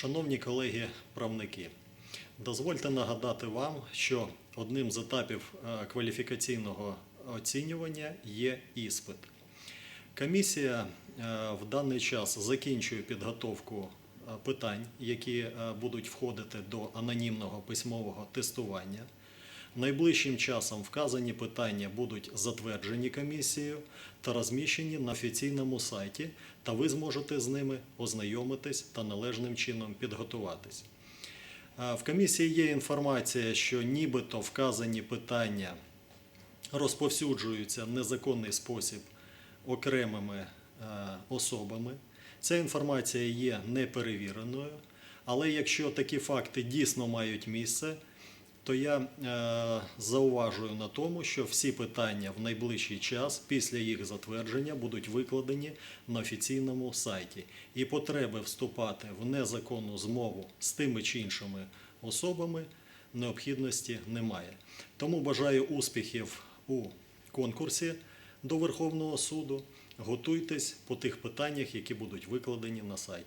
Шановні колеги-правники, дозвольте нагадати вам, що одним з етапів е, кваліфікаційного оцінювання є іспит. Комісія е, в даний час закінчує підготовку е, питань, які будуть входити до анонімного письмового тестування. Найближчим часом вказані питання будуть затверджені комісією та розміщені на офіційному сайті, та ви зможете з ними ознайомитись та належним чином підготуватись. В комісії є інформація, що нібито вказані питання розповсюджуються в незаконний спосіб окремими е, особами. Ця інформація є неперевіреною, але якщо такі факти дійсно мають місце, то я е, зауважую на тому, що всі питання в найближчий час після їх затвердження будуть викладені на офіційному сайті. І потреби вступати в незаконну змову з тими чи іншими особами необхідності немає. Тому бажаю успіхів у конкурсі до Верховного суду. Готуйтесь по тих питаннях, які будуть викладені на сайті.